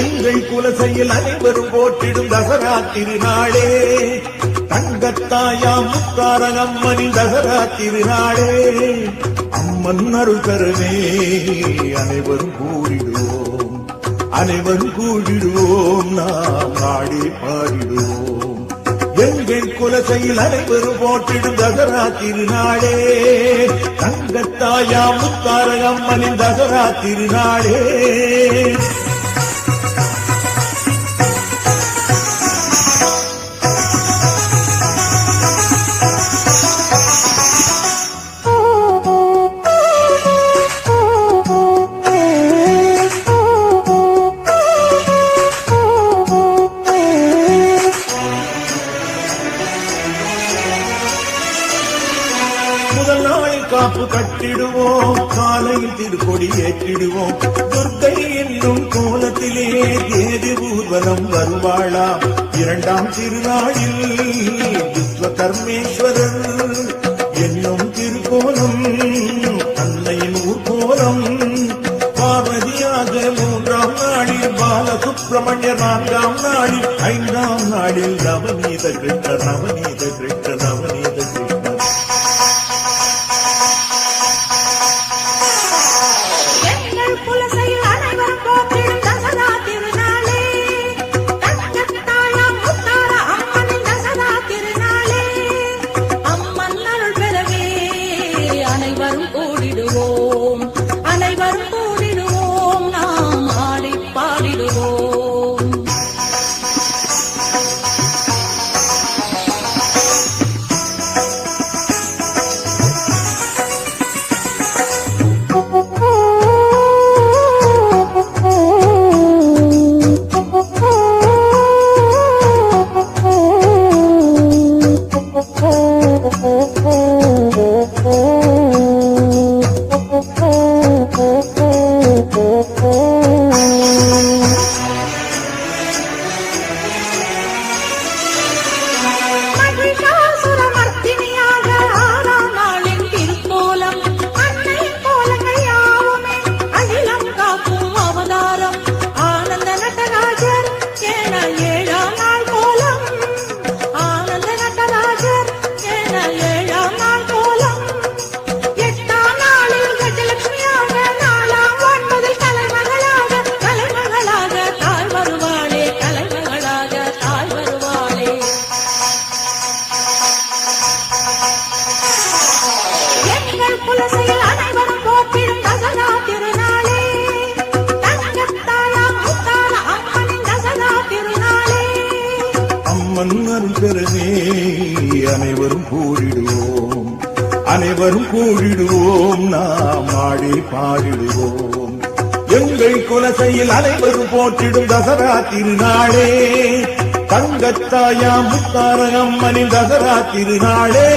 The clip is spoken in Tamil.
எங்கள் குலசையில் அனைவரும் போட்டிடும் தசரா திருநாளே தங்கத்தாயா முத்தாரன் அம்மனின் தசரா திருநாளே அம்மன் அருள் தருமே அனைவரும் கூடிடுவோம் அனைவரும் கூடிடுவோம் நாம் நாடே பாடிடுவோம். பெண்கள் குலசையில் அனைவரும் போட்டிடும் தசரா திருநாளே தங்கத்தாயா முத்தாரகம் அம்மனின் தசரா திருநாளே காப்பு கட்டிடுவோம் காலையில் திருக்கொடி ஏற்றிடுவோம். துர்க்கை என்னும் கோலத்திலே தேதி ஊர்வலம் வருவாளா இரண்டாம் திருநாளில் விஸ்வகர்மேஸ்வரர் என்னும் திருக்கோலம் அன்னையின் ஊர்கோலம் பார்வதியாக மூன்றாம் நாளில் பாலசுப்பிரமணிய நான்காம் நாளில் ஐந்தாம் நாளில் நவநீத கிருஷ்ண நவநீத கிருஷ்ண நவநீத அம்மன் அருள் அனைவரும் கூடிடுவோம் அனைவரும் கூடிடுவோம் நாம் ஆடி பாடிடுவோம். எங்கள் குலசையில் அனைவரும் போற்றிடும் தசரா திருநாளே தங்கத்தாயா முத்தாரகம் அணி தசரா திருநாளே